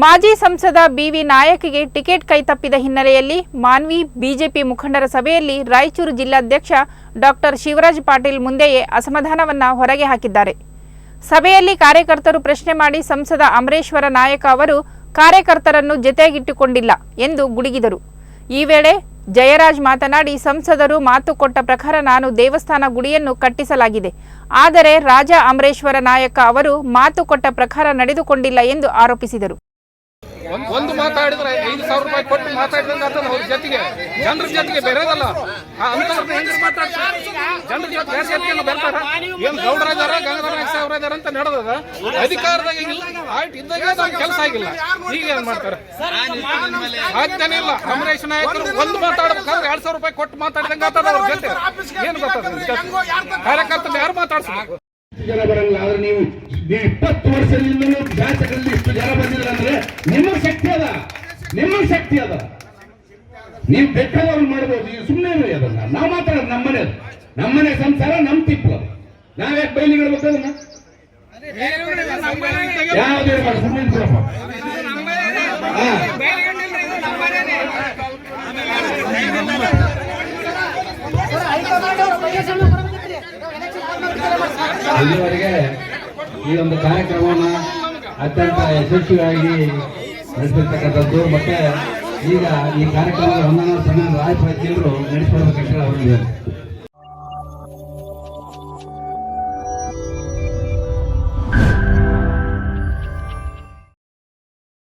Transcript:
ಮಾಜಿ ಸಂಸದ B V ನಾಯಕ್ಗೆ ticket ಕೈತಪ್ಪಿದ ಹಿನ್ನೆಲೆಯಲ್ಲಿ ಮಾನ್ವಿ ಬಿಜೆಪಿ ಮುಖಂಡರ ಸಭೆಯಲ್ಲಿ ರಾಯಚೂರು ಜಿಲ್ಲಾಧ್ಯಕ್ಷ ಡಾಕ್ಟರ್ ಶಿವರಾಜ್ ಪಾಟೀಲ್ ಮುಂದೆಯೇ ಅಸಮಾಧಾನವನ್ನು ಹೊರಗೆ ಹಾಕಿದ್ದಾರೆ. ಸಭೆಯಲ್ಲಿ ಕಾರ್ಯಕರ್ತರು ಪ್ರಶ್ನೆ ಮಾಡಿ ಸಂಸದ ಅಮರೇಶ್ವರ ನಾಯಕ ಅವರು, ಕಾರ್ಯಕರ್ತರನ್ನು ಜೊತೆಗಿಟ್ಟುಕೊಂಡಿಲ್ಲ ಎಂದು ಗುಡುಗಿದರು. ಈ ವೇಳೆ ಜಯರಾಜ್ ಮಾತನಾಡಿ, ಸಂಸದರು ಮಾತು ಕೊಟ್ಟ ಪ್ರಕಾರ ನಾನು ದೇವಸ್ಥಾನ ಗುಡಿಯನ್ನು ಕಟ್ಟಿಸಲಾಗಿದೆ. ಆದರೆ ರಾಜ ಅಮರೇಶ್ವರ ನಾಯಕ ಅವರು ಮಾತು ಕೊಟ್ಟ ಪ್ರಕಾರ ನಡೆದುಕೊಂಡಿಲ್ಲ ಎಂದು ಆರೋಪಿಸಿದರು. ಒಂದ್- ಮಾತಾಡಿದ್ರೆ ಐದು ಸಾವಿರ ರೂಪಾಯಿ ಕೊಟ್ಟು ಮಾತಾಡಿದಂಗ ಅಂತ ಅವ್ರ ಜೊತೆಗೆ. ಜನರ ಜೊತೆಗೆ ಬೇರೆದಲ್ಲ ಆ ಅಂತವ್ರನ್ನ ಹೆಂಗ್ ಮಾತಾಡ್ತಾರೆ ಜನರ ಜೊತೆ ಬೇರೆ ಜೊತೆಗೆ ಬರ್ತಾರ ಏನ್ ಗೌಡರಾಜಾರ ಗಂಗಾಧರ ಸಾವಿರ ಇದಾರ ಅಂತ ನಡೆದದ? ಅಧಿಕಾರದಾಗ ಆಯ್ತು ಇದ್ದಾಗ ಕೆಲಸ ಆಗಿಲ್ಲ. ಈಗ ಏನ್ ಮಾಡ್ತಾರೆ? ಆಗ್ತಾನೆ ಇಲ್ಲ. ಅಮರೇಶ್ ನಾಯಕರು ಒಂದು ಮಾತಾಡ್ಬೇಕಾದ್ರೆ ಎರಡ್ ಸಾವಿರ ರೂಪಾಯಿ ಕೊಟ್ಟು ಮಾತಾಡಿದಂಗ ಆಗ್ತದ ಅವ್ರ ಜೊತೆ. ಏನ್ ಗೊತ್ತದ ಕಾರ್ಯಕರ್ತರು ಯಾರು ಮಾತಾಡ್ಸಬೇಕು ಜನ ಬರಂಗಿಲ್ಲ ಆದ್ರೆ ನೀವು ನೀವು ಇಪ್ಪತ್ತು ವರ್ಷದಿಂದಲೂ ಶಾಸಕರಲ್ಲಿ ಇಷ್ಟು ಜನ ನಿಮ್ಮ ಶಕ್ತಿ ಅದ. ನಿಮ್ಮ ಶಕ್ತಿ ಅದ. ನೀವು ಬೇಕಾದವ್ರು ಮಾಡ್ಬೋದು ನೀವು ಸುಮ್ಮನೆ ಅದನ್ನ. ನಾವು ಮಾತ್ರ ನಮ್ಮನೆ ಅದು. ನಮ್ಮನೆ ಸಂಸಾರ, ನಮ್ ತಿಪ್ಪು ಅದು. ನಾವ್ಯಾಕೆ ಬೈಲಿಗೆ ಇಡ್ಬೇಕು ಅದನ್ನ? ಯಾವ್ದು ಸುಮ್ಮನೆ ಇಲ್ಲಿವರೆಗೆ ಈ ಒಂದು ಕಾರ್ಯಕ್ರಮವನ್ನ ಅತ್ಯಂತ ಯಶಸ್ವಿಯಾಗಿ ನಡೆಸಿರ್ತಕ್ಕಂಥದ್ದು ಮತ್ತೆ ಈಗ ಈ ಕಾರ್ಯಕ್ರಮದ ವಂದನಾ ಸಣ್ಣ ರಾಯಪುರ ಕೇಂದ್ರ ಹೇಳಿ ಅವರಿಗೆ